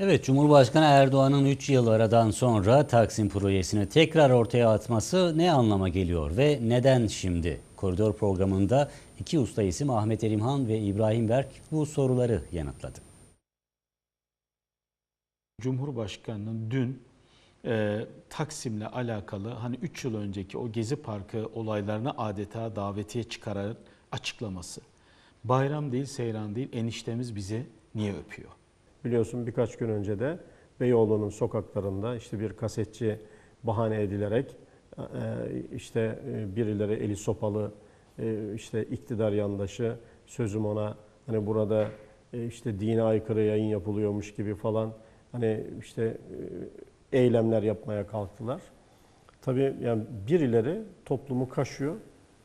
Evet, Cumhurbaşkanı Erdoğan'ın 3 yıl aradan sonra Taksim projesini tekrar ortaya atması ne anlama geliyor ve neden şimdi? Koridor programında iki usta isim Ahmet Erimhan ve İbrahim Berk bu soruları yanıtladı. Cumhurbaşkanı'nın dün e, Taksim'le alakalı hani 3 yıl önceki o Gezi Parkı olaylarına adeta davetiye çıkaran açıklaması. Bayram değil, seyran değil, eniştemiz bizi niye öpüyor? Biliyorsun birkaç gün önce de Beyoğlu'nun sokaklarında işte bir kasetçi bahane edilerek e, işte e, birileri eli sopalı e, işte iktidar yandaşı sözüm ona hani burada e, işte dine aykırı yayın yapılıyormuş gibi falan hani işte e, eylemler yapmaya kalktılar. Tabii yani birileri toplumu kaşıyor.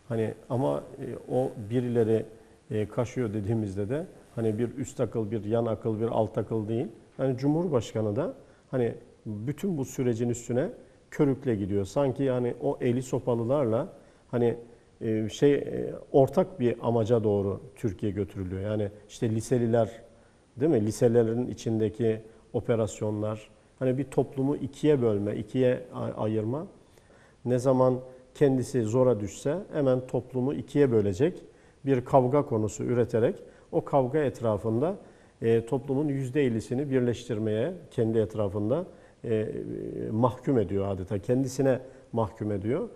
Hani ama e, o birileri e, kaşıyor dediğimizde de hani bir üst akıl, bir yan akıl, bir alt akıl değil. Yani Cumhurbaşkanı da hani bütün bu sürecin üstüne körükle gidiyor. Sanki yani o eli sopalılarla hani e, şey e, ortak bir amaca doğru Türkiye götürülüyor. Yani işte liseliler değil mi? Liselerin içindeki operasyonlar hani bir toplumu ikiye bölme, ikiye ay- ayırma. Ne zaman kendisi zora düşse hemen toplumu ikiye bölecek bir kavga konusu üreterek o kavga etrafında e, toplumun %50'sini birleştirmeye kendi etrafında e, e, mahkum ediyor adeta. Kendisine mahkum ediyor.